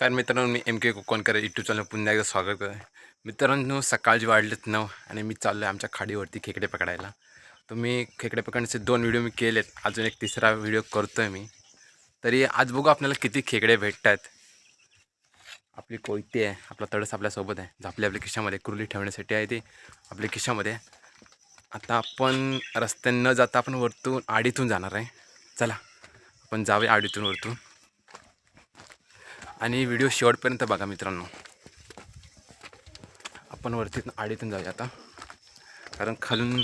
नमस्कार मित्रांनो मी M K Kokankar YouTube channel पुन्हा एकदा स्वागत आहे. मित्रांनो सकाळची वाढलेत नऊ आणि मी चाललो आहे आमच्या खाडीवरती खेकडे पकडायला. तुम्ही खेकडे पकडण्याचे दोन व्हिडिओ मी केलेत. अजून एक तिसरा व्हिडिओ करतो आहे मी. तरी आज बघू आपल्याला किती खेकडे भेटत आहेत आपली कोयती आहे आपला तडस आपल्यासोबत आहे. झापली आपल्या खिशामध्ये कुरली ठेवण्यासाठी आहे ती आपल्या खिशामध्ये आता आपण रस्त्याने न जाता आपण वरतून आडीतून जाणार आहे. चला आपण जाऊया आडीतून वरतून. आणि व्हिडिओ शेवटपर्यंत बघा मित्रांनो. आपण वरती आडीतून जाऊया आता. कारण खालून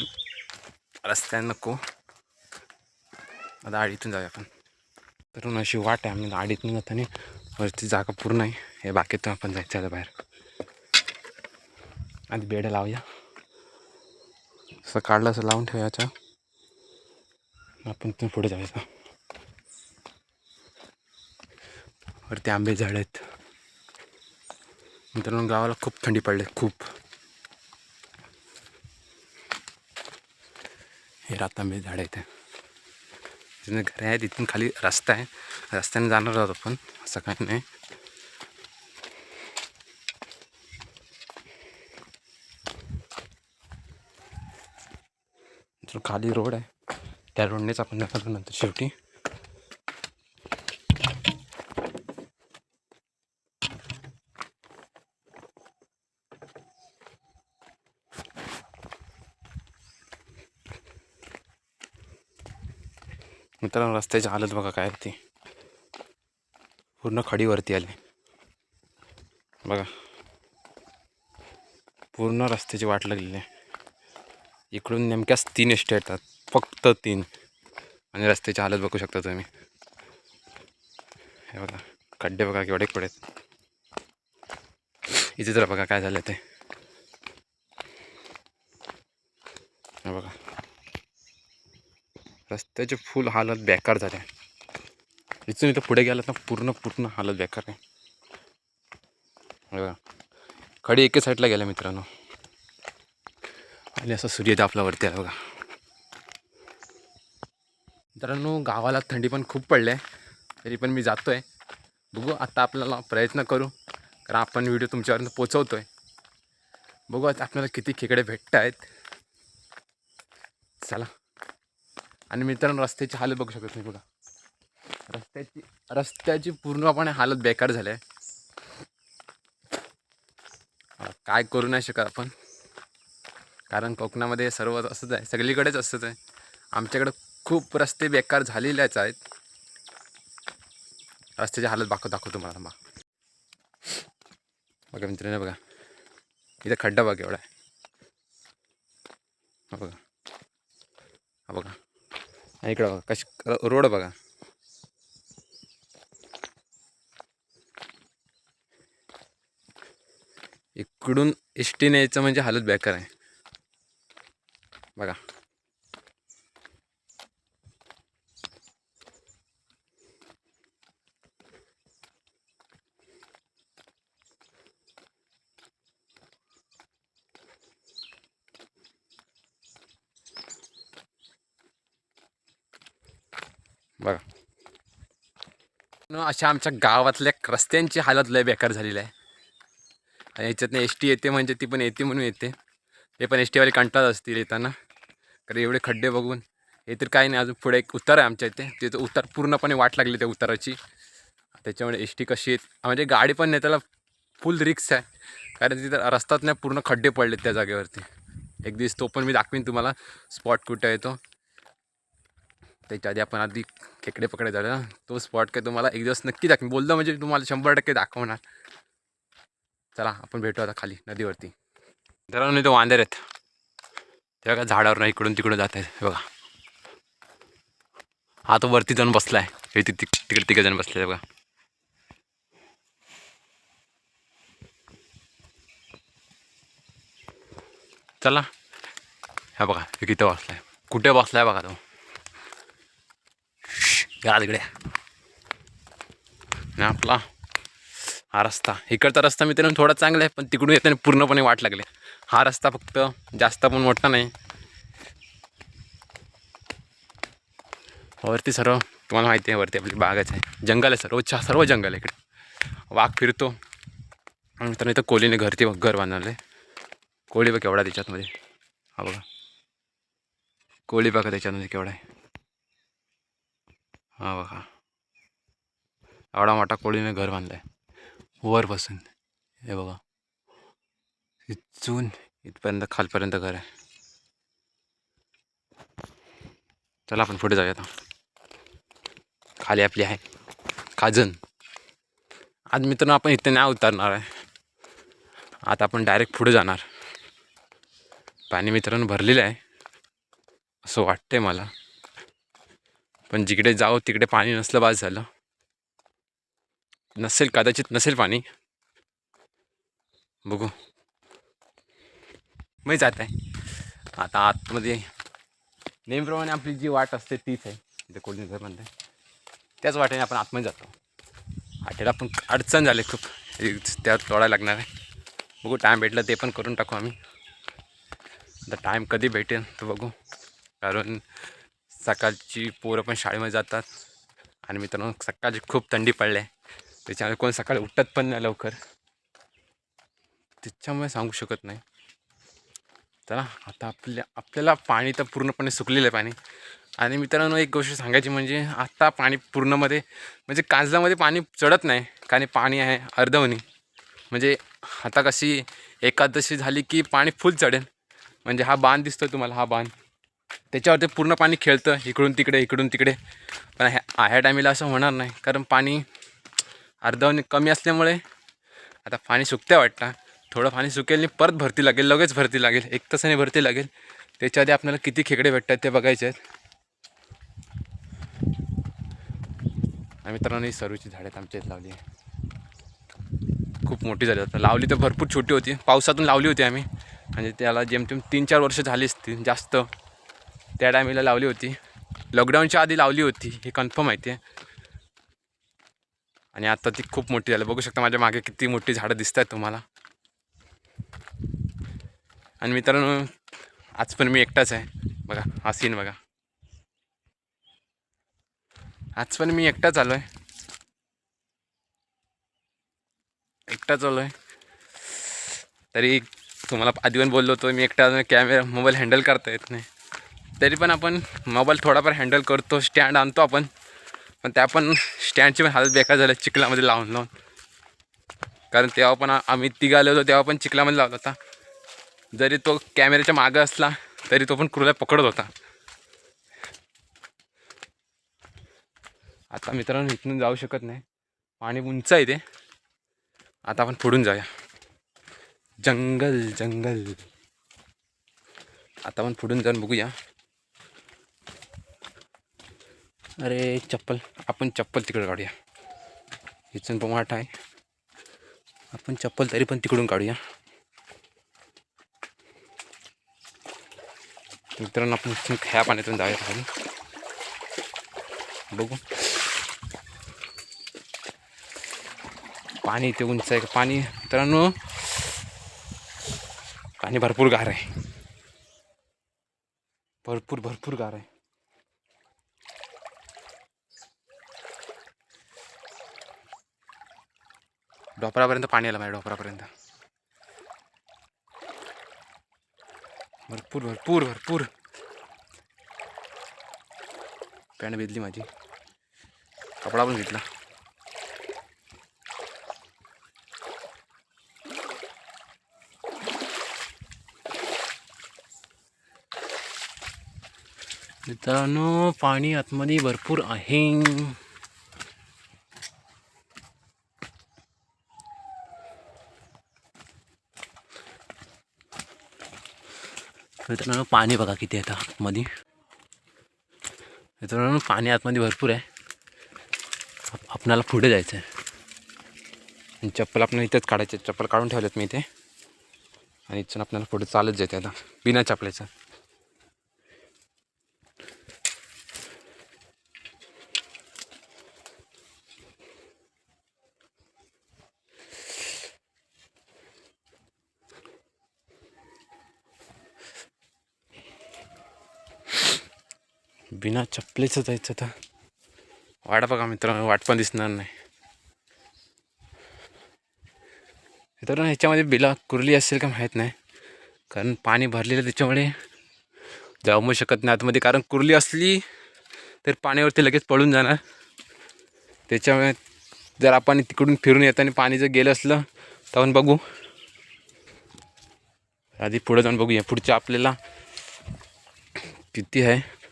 रस्त्यानं नको. आता आडीतून जाऊया आपण. तर अशी वाट आहे आम्ही आडीतून जाताना. वरती जागा पूर्ण आहे. हे बाकीतून आपण जायचं आता बाहेर. आधी बेड लावूया. असं काढलं असं लावून ठेवायचं आपण तिथून पुढे जायचं वरती आंबे झाड आहेत. मित्रांनो गावाला खूप थंडी पडली खूप. हे रातांबे झाड आहेत. तिथून घरे आहेत तिथून खाली रस्ता आहे. रस्त्याने जाणार आहोत आपण असं काही नाही. खाली रोड आहे. त्या रोडनेच आपण जाणार नंतर शेवटी. मित्रांनो रस्त्याची हालत बघा काय ती. पूर्ण खडीवरती आली. बघा. पूर्ण रस्त्याची वाट लागलेली आहे. इकडून नेमक्याच तीन एसटी येतात. फक्त तीन. आणि रस्त्याची हालत बघू शकता तुम्ही. हे बघा. खड्डे बघा केवढे केवढे आहेत. इथे तर बघा काय झालं ते. हे बघा. रस्त्याचे फुल हालत बेकार झाले. इथून इथं पुढे गेलं ना पूर्ण पूर्ण हालत बेकार आहे. बघा. खडी एके साईडला गेल्या मित्रांनो. आणि असं सूर्य आपला वरती आला बघा. मित्रांनो गावाला थंडी पण खूप पडली आहे तरी पण मी जातो आहे बघू आता आपल्याला प्रयत्न करू. कारण आपण व्हिडिओ तुमच्यापर्यंत पोचवतो आहे बघू आता आपल्याला किती खेकडे भेटत आहेत चला. आणि मित्रांनो रस्त्याची हालत बघू शकत नाही बघा. रस्त्याची रस्त्याची पूर्णपणे हालत बेकार झाली आहे काय करू नाही शकत आपण. कारण कोकणामध्ये सर्व असंच आहे. सगळीकडेच असंच आहे. आमच्याकडं खूप रस्ते बेकार झालेलेच आहेत. रस्त्याची हालत दाखव दाखवतो मला थांबा. बघा मित्रांनो बघा. इथं खड्डा बघा एवढा आहे. बघा. हा बघा. इकडं बघा कश रोड बघा. इकडून एस टी न्यायचं म्हणजे हालत बेकार आहे. बघा. बघा. अशा आमच्या गावातल्या रस्त्यांची हालत लय बेकार झालेली आहे. आणि याच्यातनं एस टी येते म्हणजे ती पण येते म्हणून येते. ते पण एस टीवाले कंटाळत असतील येताना. कारण एवढे खड्डे बघून. हे तर काही नाही अजून पुढे एक उतार आहे आमच्या इथे. तिथं उतार पूर्णपणे वाट लागली त्या उताराची. त्याच्यामुळे एस टी कशी येत म्हणजे गाडी पण नाही त्याला फुल रिक्स आहे. कारण तिथं रस्त्यात नाही पूर्ण खड्डे पडलेत त्या जागेवरती. एक दिवस तो पण मी दाखवीन तुम्हाला. स्पॉट कुठं येतो त्याच्या आधी आपण आधी खेकडे पकडे झालं. तो स्पॉट काय तुम्हाला एक दिवस नक्की दाखवेन. बोललं म्हणजे तुम्हाला शंभर टक्के दाखवणार. चला आपण भेटू आता खाली नदीवरती. जरा नाही तो वांदर आहेत. ते बघा झाडावर नाही इकडून तिकडून जात आहेत. बघा. हा तो वरती जाऊन बसला आहे हे तिक- तिकडे तिकडे जण आहे बघा. चला. हा बघा हे किती बसलाय. कुठे बसलाय बघा तो? या तिकडे. आणि आपला हा रस्ता. इकडचा रस्ता मित्रांनो थोडा चांगला आहे पण तिकडून येताना पूर्णपणे वाट लागले. हा रस्ता फक्त जास्त पण मोठा नाही. वरती सर्व तुम्हाला माहिती आहे वरती आपली बागच आहे. जंगल आहे सर्व चा सर्व जंगल आहे इकडे. वाघ फिरतो. आणि तर इथं कोळीने घर ते घर बांधले कोळी बघ केवढा त्याच्यातमध्ये. हा बघा. कोळी बघा त्याच्यामध्ये केवढा आहे. हा बघा. एवढा मोठा कोळीने घर बांधलाय. वर बसून. हे बघा. इथून इथपर्यंत खालपर्यंत घर आहे. चला आपण पुढे जाऊया आता खाली आपली आहे. खाजन. आज मित्रांनो आपण इथे नाही उतरणार आहे. आता आपण डायरेक्ट पुढे जाणार. पाणी मित्रांनो भरलेलं आहे. असं वाटतंय मला. पण जिकडे जाऊ तिकडे पाणी नसलं बाद झालं. नसेल कदाचित नसेल पाणी. बघू. मी जात आहे. आता आतमध्ये नेहमीप्रमाणे आपली जी वाट असते तीच आहे. इथे कोणी घर म्हणते त्याच वाटेने आपण आतमध्ये जातो. वाटेला पण अडचण झाली खूप. त्यात तोडायला लागणार आहे. बघू टाईम भेटला ते पण करून टाकू आम्ही. आता टाईम कधी भेटेल तर बघू. कारण सकाळची पोरं पण शाळेमध्ये जातात. आणि मित्रांनो सकाळची खूप थंडी पडली आहे. त्याच्यामुळे कोण सकाळी उठत पण नाही लवकर. त्याच्यामुळे सांगू शकत नाही. चला आता आपल्या आपल्याला पाणी तर पूर्णपणे सुकलेलं आहे पाणी. आणि मित्रांनो एक गोष्ट सांगायची म्हणजे आता पाणी पूर्णमध्ये म्हणजे कांजलामध्ये पाणी चढत नाही. कारण पाणी आहे अर्धवणी म्हणजे आता कशी एकादशी झाली की पाणी फुल चढेल. म्हणजे हा बांध दिसतो तुम्हाला हा बांध. त्याच्यावरती पूर्ण पाणी खेळतं इकडून तिकडे इकडून तिकडे. पण ह्या ह्या टायमीला असं होणार नाही कारण पाणी अर्धावून कमी असल्यामुळे आता पाणी सुकते वाटतं. थोडं पाणी सुकेल आणि परत भरती लागेल लगेच भरती लागेल. एक तासाने भरती लागेल. त्याच्या आधी आपल्याला किती खेकडे भेटतात ते बघायचे आहेत. मित्रांनो ही सरूची झाडं आहेत आमच्या इथे लावली आहे. खूप मोठी झाली. आता लावली तर भरपूर छोटी होती. पावसातून लावली होती आम्ही. म्हणजे त्याला जेमतेम तीन चार वर्ष झाली असतील जास्त. त्या टायमीला लावली होती. लॉकडाऊनच्या आधी लावली होती. हे कन्फर्म माहिती आहे. आणि आता ती खूप मोठी झाली. बघू शकता माझ्या मागे किती मोठी झाडं दिसत आहेत तुम्हाला. आणि मित्रांनो आज पण मी एकटाच आहे. बघा हा सीन बघा. आज पण मी एकटाच आलो आहे एकटाच आलो आहे तरी तुम्हाला आधी पण बोललो होतो मी एकटा कॅमेरा मोबाईल हँडल करता येत नाही. तरी पण आपण मोबाईल थोडाफार हँडल करतो स्टँड आणतो आपण. पण त्या पण स्टँडची पण हालत बेकार झाल्या चिखलामध्ये लावून लावून. कारण तेव्हा पण आम्ही तिघ आलो होतो तेव्हा पण चिखलामध्ये लावला होता. जरी तो कॅमेऱ्याच्या मागं असला तरी तो पण क्रूला पकडत होता. आता मित्रांनो इथून जाऊ शकत नाही. पाणी उंच आहे ते. आता आपण पुढून जाऊया. जंगल जंगल. आता आपण पुढून जाऊन बघूया. अरे चप्पल. आपण चप्पल तिकडे काढूया. इथून पण वाट आहे. आपण चप्पल तरी पण तिकडून काढूया. मित्रांनो आपण इथून ह्या पाण्यातून जाऊया खाली. बघू. पाणी इथे उंच आहे. का पाणी मित्रांनो पाणी भरपूर गार आहे. भरपूर भरपूर गार आहे. डोपरापर्यंत पाणी आलं माझ्या डोपरापर्यंत. भरपूर भरपूर भरपूर. पॅन्ट बेदली माझी. कपडा पण घेतला मित्रांनो पाणी आतमध्ये भरपूर आहे. मित्रांनो पाणी बघा किती आहे आता आतमध्ये मित्रांनो पाणी आतमध्ये भरपूर आहे. आप- आपणाला पुढे जायचं आहे आणि चप्पल आपण इथंच काढायचे चप्पल काढून ठेवलेत मी इथे. आणि इथून आपल्याला पुढे चालत जायचं आता बिना चपल्याचं बिना चपलेचं जायचं आता. वाट बघा मित्रांनो वाट पण दिसणार नाही. मित्रांनो ह्याच्यामध्ये बिला कुरली असेल का माहीत नाही. कारण पाणी भरलेलं त्याच्यामुळे. जाऊ शकत नाही आतमध्ये कारण कुरली असली तर पाण्यावरती लगेच पळून जाणार. त्याच्यामुळे जर आपण तिकडून फिरून येताना पाणी जर गेलं असलं तर आपण बघू. आधी पुढे जाऊन बघूया. पुढच्या आपल्याला किती आहे.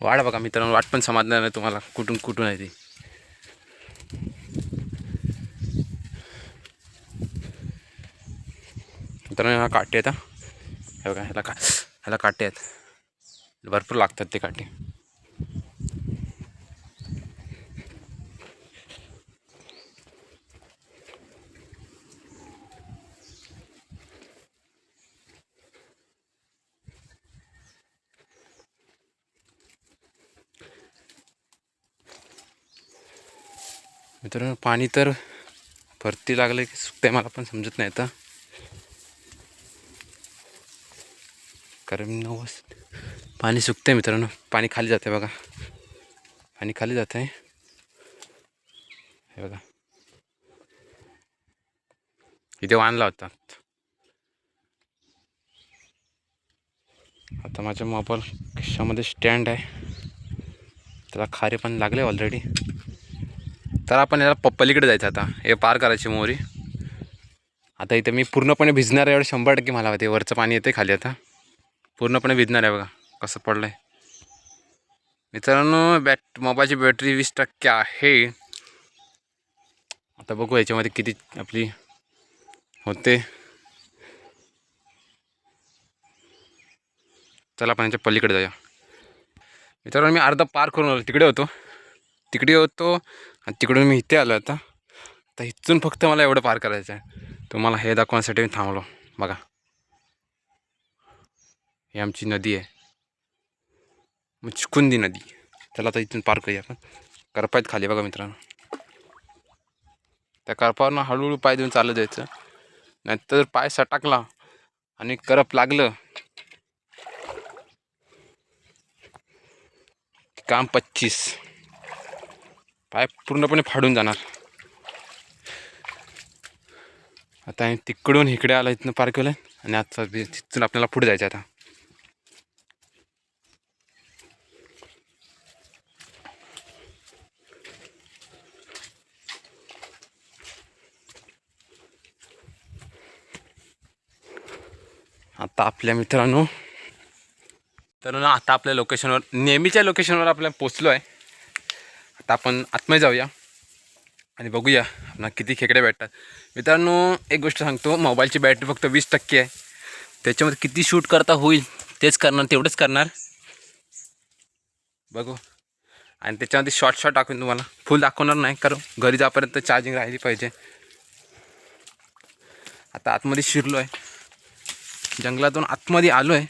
वाढ बघा मित्रांनो वाट पण समजणार नाही तुम्हाला कुठून कुठून आहे ती. मित्रांनो ह्या काटे आहेत हा. बघा ह्याला का ह्याला काटे आहेत. भरपूर लागतात ते काटे. मित्रांनो पाणी तर भरती लागलं की सुकते मला पण समजत नाही आता. कारण नवस पाणी आहे मित्रांनो पाणी खाली जाते बघा. पाणी खाली जात आहे हे बघा. इथे आणला होता आता माझ्या मोबाईल खिशामध्ये स्टँड आहे. त्याला खारे पण लागले ऑलरेडी तर आपण याला प जायचं आता. हे पार करायची मोरी आता इथे मी पूर्णपणे भिजणार आहे एवढं शंभर टक्के मला ते वरचं पाणी येते खाली आता. पूर्णपणे भिजणार आहे बघा. कसं पडलं आहे मित्रांनो बॅट मोबाईलची बॅटरी वीस टक्के आहे. आता बघू याच्यामध्ये किती आपली होते. चला आपण याच्या पलीकडे जाऊया. मित्रांनो मी अर्धा पार करून आलो. तिकडे होतो. तिकडे होतो. आणि तिकडून मी इथे आलो आता. तर इथून फक्त मला एवढं पार करायचं आहे तुम्हाला हे दाखवण्यासाठी मी थांबलो. बघा. ही आमची नदी आहे. चिकुंदी नदी. त्याला आता इथून पार करूया आपण. आहेत खाली बघा मित्रांनो. त्या करपावरनं हळूहळू पाय देऊन चालत जायचं. नाहीतर पाय सटाकला आणि करप लागलं. काम पच्चीस. पाय पूर्णपणे फाडून जाणार. आता आम्ही तिकडून इकडे आला इथनं पार केलं आणि आता तिथून आपल्याला पुढे जायचं आता. आता आपल्या मित्रांनो तर ना आता आपल्या लोकेशनवर नेहमीच्या लोकेशनवर आपल्या पोचलो आहे आता आपण आतमध्ये जाऊया आणि बघूया ना किती खेकडे भेटतात मित्रांनो एक गोष्ट सांगतो मोबाईलची बॅटरी फक्त वीस टक्के आहे. त्याच्यामध्ये किती शूट करता होईल तेच करणार तेवढंच करणार. बघू. आणि त्याच्यामध्ये शॉर्ट शॉर्ट दाखवेन तुम्हाला. फुल दाखवणार नाही कारण घरी जापर्यंत चार्जिंग राहिली पाहिजे. आता आतमध्ये शिरलो आहे जंगलातून आतमध्ये आलो आहे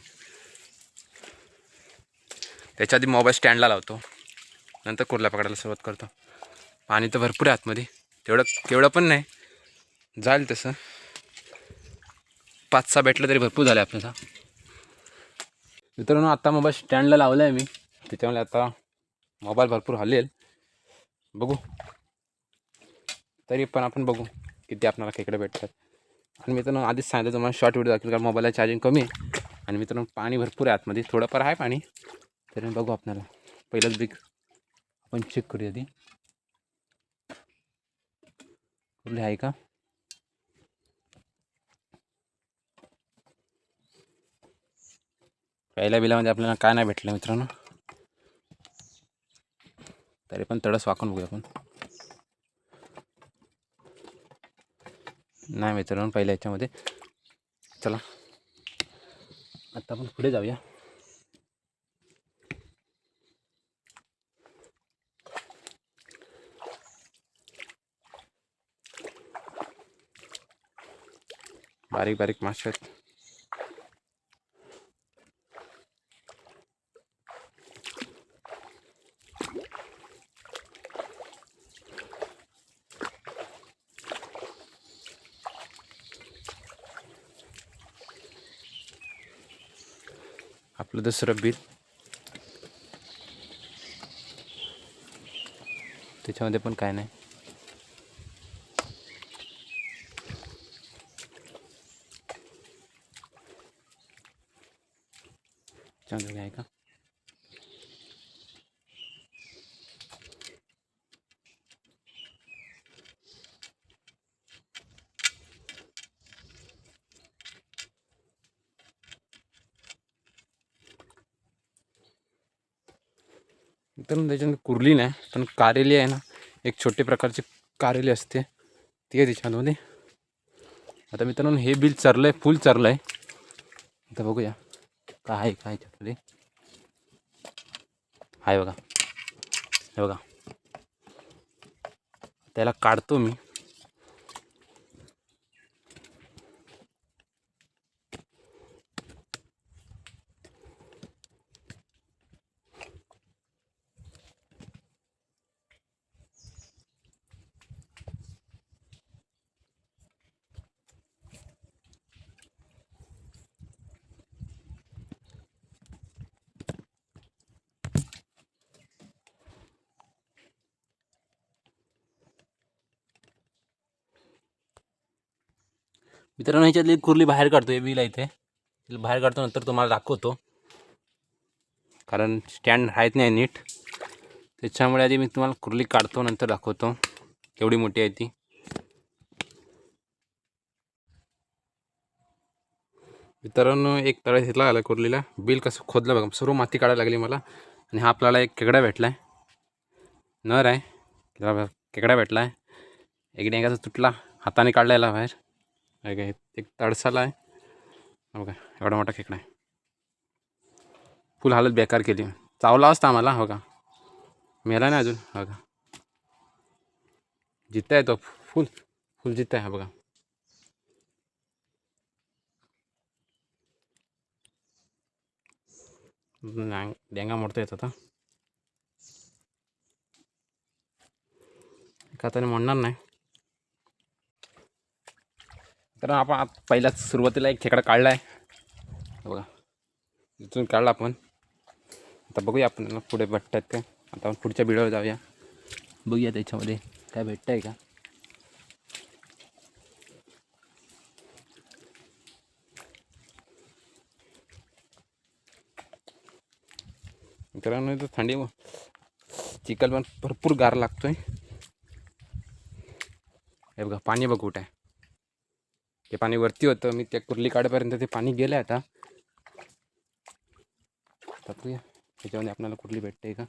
त्याच्या आधी मोबाईल स्टँडला लावतो. नंतर कुर्ला पकडायला सुरुवात करतो. पाणी तर भरपूर आहे आतमध्ये. तेवढं तेवढं पण नाही. जाईल तसं. पाच सहा भेटलं तरी भरपूर झालं आपल्याला. मित्रांनो आत्ता मोबाईल स्टँडला लावला आहे मी. त्याच्यामुळे आता मोबाईल भरपूर हलेल. बघू. तरी पण आपण बघू किती आपल्याला खेकडे भेटतात. आणि मित्रांनो आधीच सांगितलं तुम्हाला शॉर्ट व्हिडिओ दाखवेल कारण मोबाईलला चार्जिंग कमी आहे. आणि मित्रांनो पाणी भरपूर आहे आतमध्ये. थोडंफार आहे पाणी. तरी बघू आपल्याला. पहिलंच बिग आपण चेक करूया ती कुठली आहे का। पहिल्या बिलामध्ये आपल्याला काय नाही भेटलं मित्रांनो तरी तडस वाकून बघूया आपण नाही मित्रांनो पहिल्या ह्याच्यामध्ये चला। आता आपण पुढे जाऊया बारीक बारीक मासे आहेत आपलं दुसरं बिल. त्याच्यामध्ये पण काय नाही. चालू आहे का तर म्हणजे त्याच्यामध्ये कुर्ली नाही पण कारेली आहे ना एक छोटे प्रकारची कारेली असते ती आहे त्याच्यामध्ये. आता मित्रांनो हे बिल चरलं आहे फुल चरलं आहे आता बघूया. काय आहे काय याच्यामध्ये आहे बघा. हे बघा. त्याला काढतो मी. मित्रांनो ह्याच्यातली एक कुर्ली बाहेर काढतो आहे बिल आहे इथे. बाहेर काढतो नंतर तुम्हाला दाखवतो. कारण स्टँड आहेत नाही नीट. त्याच्यामुळे आधी मी तुम्हाला कुर्ली काढतो नंतर दाखवतो. केवढी मोठी आहे ती. मित्रांनो एक तळा घेतला आला कुर्लीला बिल कसं खोदलं बघा सर्व माती काढायला लागली मला. आणि हा आपल्याला एक केकडा भेटला आहे नर आहे. केकडा भेटला आहे एक डेंगाचा तुटला हाताने काढलेला बाहेर. एक तडसाला आहे हा बघा एवढा खेकडा आहे फुल हालत बेकार केली चावला असता आम्हाला हो का मेला नाही अजून हो का जित्ता आहे तो फुल फुल जित्ता हा बघा डेंगा मोडता येत आता मोडणार नाही। तर आपण आत- पहिल्याच सुरुवातीला एक खेकडा काढला आहे बघा, इथून काढला आपण. आता बघूया आपण पुढे भेटतात काय. आता आपण पुढच्या व्हिडिओवर जाऊया. बघूया त्याच्यामध्ये काय भेटतं आहे का. मित्रांनो, इथं थंडी चिखल पण भरपूर गार लागतोय. हे बघा, पाणी बघ आहे. ते पाणी वरती होतं. मी त्या कुर्ली काढपर्यंत ते पाणी गेलं आता. टाकूया. त्याच्यामध्ये आपल्याला कुर्ली भेटते का?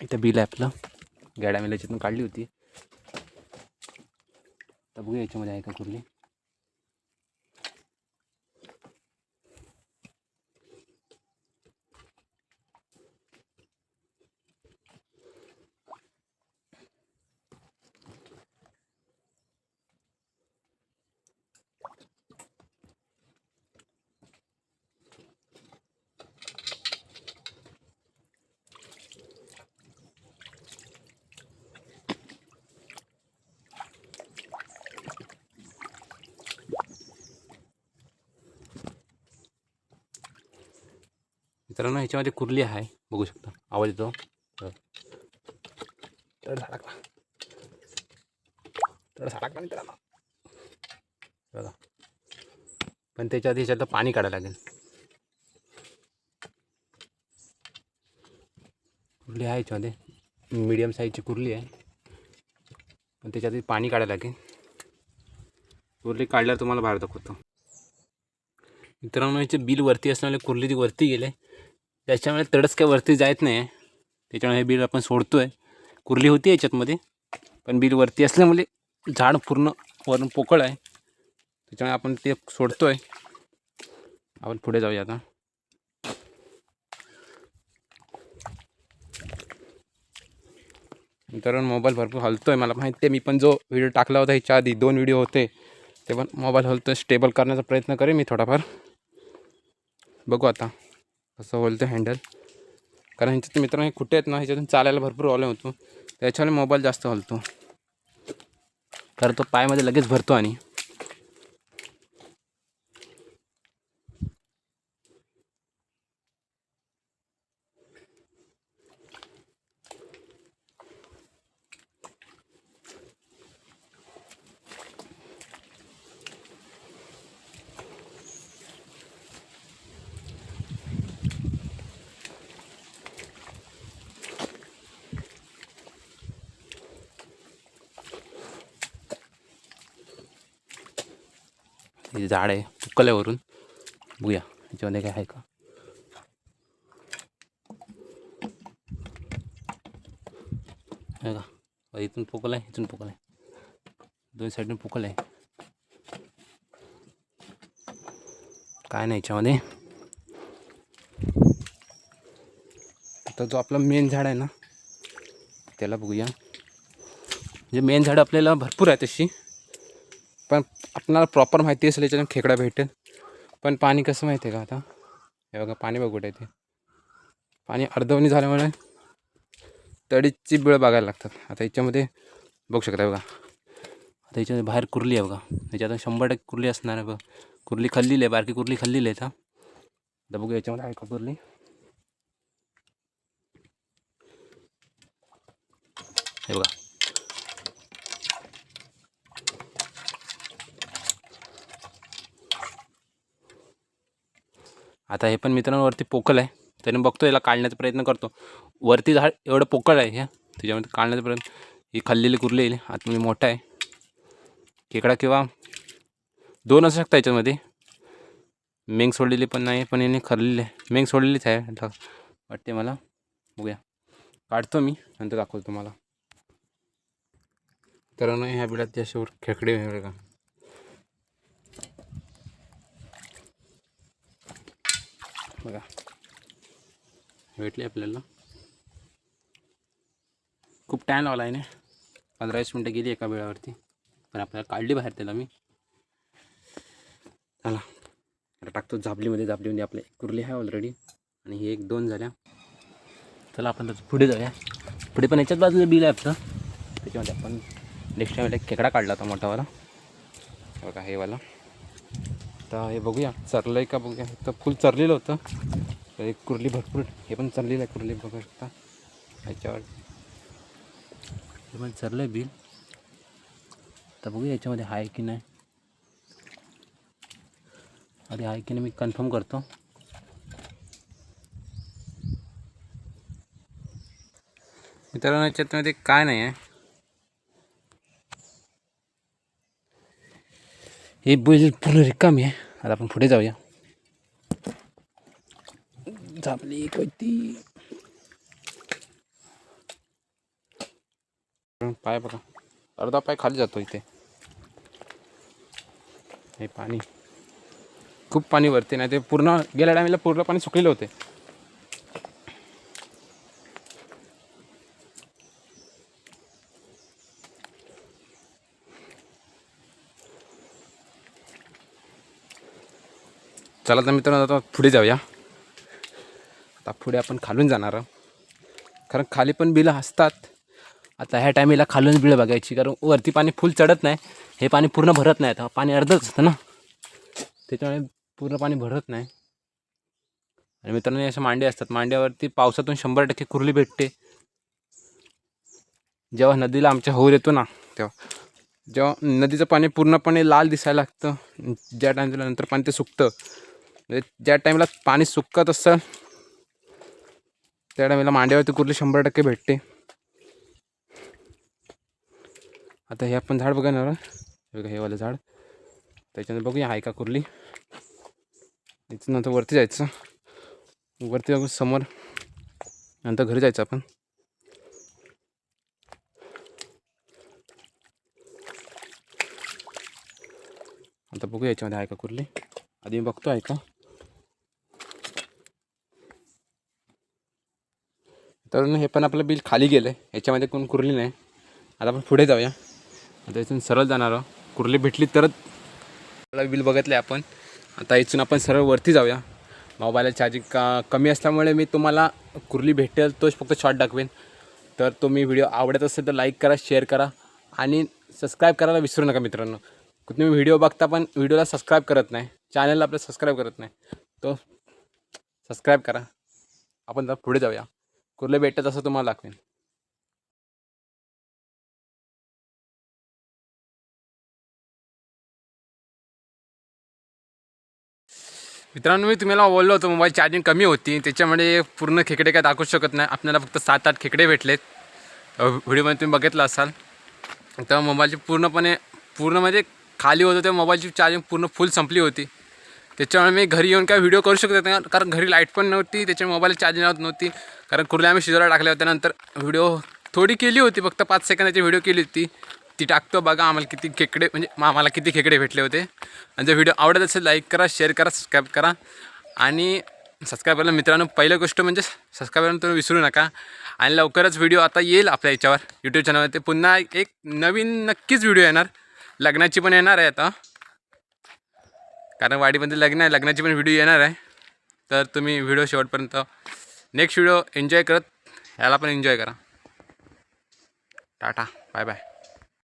इथं बिल आहे आपलं. गाड्या याच्यातून काढली होती. तर बघूया याच्यामध्ये आहे का कुर्ली. मित्रांनो ह्याच्यामध्ये कुर्ली आहे. बघू शकता. आवाज येतो. तर झाडा तर झाडा मित्रांनो. बघा. पण त्याच्या आधी ह्याच्यातलं पाणी काढायला लागेल. कुर्ली आहे ह्याच्यामध्ये. मीडियम साईजची कुर्ली आहे. पण त्याच्या आधी पाणी काढायला लागेल. कुर्ली काढल्यावर तुम्हाला बाहेर दाखवतो. मित्रांनो याचे बिल वरती असल्यामुळे कुर्ली ती वरती गेले. त्याच्यामुळे तडच काय वरती जायत नाही. त्याच्यामुळे हे बिल आपण सोडतो आहे कुर्ली होती याच्यातमध्ये पण बिल वरती असल्यामुळे झाड पूर्ण वरून पोकळ आहे. त्याच्यामुळे आपण ते सोडतो आहे आपण पुढे जाऊया आता. मित्रांनो मोबाईल भरपूर हलतो आहे मला माहिती आहे मी पण जो व्हिडिओ टाकला होता ह्याच्या आधी दोन व्हिडिओ होते ते पण मोबाईल हलतो स्टेबल करण्याचा प्रयत्न करेन मी थोडाफार. बघू आता. असं होलतं हँडल कारण ह्यांच्यात मित्रांनो हे कुठे आहेत ना ह्याच्यातून चालायला भरपूर प्रॉब्लेम होतो. त्याच्यामुळे मोबाईल जास्त हलतो. कारण तो पायामध्ये लगेच भरतो आणि हे झाड आहे तुक्कल्यावरून बघूया याच्यामध्ये काय आहे का? हे का इथून पोकल आहे इथून पोकल आहे. दोन साईडून पोकल आहे. काय नाही याच्यामध्ये. आता जो आपला मेन झाड आहे ना त्याला बघूया. म्हणजे मेन झाड आपल्याला भरपूर आहे तशी पण आपल्याला प्रॉपर माहिती असेल याच्यातून खेकडा भेटेल. पण पाणी कसं माहिती आहे का आता? हे बघा पाणी बघ कुठे आहे ते. पाणी अर्धवणी झाल्यामुळे तडीची बिळ बघायला लागतात. आता याच्यामध्ये बघू शकता बघा. आता याच्यामध्ये बाहेर कुर्ली आहे बघा. याच्यातून शंभर टक्के कुर्ली असणार आहे बघा. कुर्ली खाल्लेली आहे बारकी कुर्ली खाल्लेली आहे आता आता बघू याच्यामध्ये आहे का कुर्ली. हे बघा. आता हे पण मित्रांनो वरती पोकल आहे त्याने बघतो याला काढण्याचा प्रयत्न करतो. वरती झाड एवढं पोकळ आहे ह्या त्याच्यामध्ये काढण्याचा प्रयत्न ही खाल्लेली कुर्ली येईल आता मी मोठा आहे. खेकडा किंवा दोन असू शकता याच्यामध्ये. मेंग सोडलेली पण नाही पण याने खरलेली आहे. मेंग सोडलेलीच आहे. वाटते मला. बघूया. काढतो मी नंतर दाखवतो तुम्हाला. तर ह्या बिडात त्याच्यावर खेकडे वगैरे का बघा. भेटले आपल्याला. खूप टाईम लावला आहे ना पंधरा वीस मिनटं गेली एका वेळावरती. पण आपल्याला काढली बाहेर त्याला मी. चला. आता टाकतो झापलीमध्ये झापलीमध्ये आपल्या एक कुर्ली आहे ऑलरेडी आणि ही एक दोन झाल्या. चला आपण त्याचं पुढे जाऊया. पुढे पण याच्याच बाजूला बिल आहे आपलं. त्याच्यामध्ये आपण नेक्स्ट टाईम एक काढला होता मोठावाला. बघा हे वाला. आता हे बघूया चरलं आहे का बघूया. तर फुल चरलेलं होतं. तर एक कुर्ली भरपूर हे पण चरलेलं आहे कुर्ली बघू शकता याच्यावर. हे पण चरलं आहे बिल. तर बघूया याच्यामध्ये आहे की नाही. अरे आहे की नाही मी कन्फर्म करतो. मित्रांनो याच्यातमध्ये काय नाही आहे हे बैल पूर्ण रिकामी आहे. आता आपण पुढे जाऊया. झापली कोणती पाय बघा. अर्धा पाय खाली जातो इथे. हे पाणी. खूप पाणी वरते नाही ते पूर्ण गेल्या टायमाला पूर्ण पाणी सुकलेलं होते. चला तर मित्रांनो आता पुढे जाऊया. आता पुढे आपण खालून जाणार आहोत. कारण खाली पण बिलं असतात. आता ह्या टायमीला खालून बिळं बघायची कारण वरती पाणी फुल चढत नाही. हे पाणी पूर्ण भरत नाही. आता पाणी अर्धच असतं ना. त्याच्यामुळे पूर्ण पाणी भरत नाही. आणि मित्रांनो अशा मांडे असतात. मांड्यावरती पावसातून शंभर टक्के कुर्ली भेटते. जेव्हा नदीला आमच्या होर येतो ना तेव्हा. जेव्हा नदीचं पाणी पूर्णपणे लाल दिसायला लागतं. ज्या टाईमला नंतर पाणी ते सुकतं. म्हणजे ज्या टाईमला पाणी सुकत असतं त्या टाईमला मांड्यावरती कुर्ली शंभर टक्के भेटते. आता हे आपण झाड बघा ना बघा हे वालं झाड. त्याच्यानंतर बघूया आहे का कुर्ली. इथून नंतर वरती जायचं. वरती बघू समोर नंतर घरी जायचं आपण. आता बघूया याच्यामध्ये आहे का कुर्ली. आधी मी बघतो आहे का तर हे पण आपलं बिल खाली गेलं आहे याच्यामध्ये कोण कुर्ली नाही. आता आपण पुढे जाऊया. आता इथून सरळ जाणार आहोत. कुर्ली भेटली तरच आपल्याला बिल बघितलं आपण. आता इथून आपण सरळ वरती जाऊया. मोबाईलला चार्जिंग का कमी असल्यामुळे मी तुम्हाला कुर्ली भेटेल तोच फक्त शॉर्ट दाखवेन. तर तुम्ही व्हिडिओ आवडत असेल तर लाईक करा शेअर करा आणि सबस्क्राईब करायला विसरू नका मित्रांनो. तुम्ही व्हिडिओ बघता पण व्हिडिओला सबस्क्राईब करत नाही. चॅनलला आपलं सबस्क्राईब करत नाही. तो सबस्क्राईब करा. आपण जरा पुढे जाऊया. कुर्ले भेटत असं तुम्हाला दाखवेन. मित्रांनो मी तुम्हाला बोललो होतो मोबाईल चार्जिंग कमी होती. त्याच्यामध्ये पूर्ण खेकडे काय दाखवू शकत नाही. आपल्याला फक्त सात आठ खेकडे भेटलेत. व्हिडिओमध्ये तुम्ही बघितलं असाल. तर मोबाईलची पूर्णपणे पूर्ण म्हणजे खाली होतं तेव्हा मोबाईलची चार्जिंग पूर्ण फुल संपली होती. त्याच्यामुळे मी घरी येऊन काय व्हिडिओ करू शकत नाही कारण घरी लाइट पण नव्हती त्याच्यामुळे मोबाईल चार्जिंग होत नव्हती. कारण कुर्ल्या आम्ही शिजवायला टाकल्या होत्या नंतर व्हिडिओ थोडी केली होती फक्त पाच सेकंदाची व्हिडिओ केली होती. ती टाकतो बघा आम्हाला किती खेकडे म्हणजे आम्हाला किती खेकडे भेटले होते. आणि जर व्हिडिओ आवडत असेल लाईक करा शेअर करा सबस्क्राईब करा. आणि सबस्क्राईब करायला मित्रांनो पहिलं गोष्ट म्हणजे सबस्क्राईब करायला तुम्ही विसरू नका. आणि लवकरच व्हिडिओ आता येईल आपल्या याच्यावर यूट्यूब चॅनलवर ते पुन्हा एक नवीन नक्कीच व्हिडिओ येणार. लग्नाची पण येणार आहे आता. कारण वाडीमध्ये लग्न आहे लग्नाची पण व्हिडिओ येणार आहे. तर तुम्ही व्हिडिओ शेवटपर्यंत नेक्स्ट व्हिडिओ एन्जॉय करत ह्याला पण एन्जॉय करा. Tata bye bye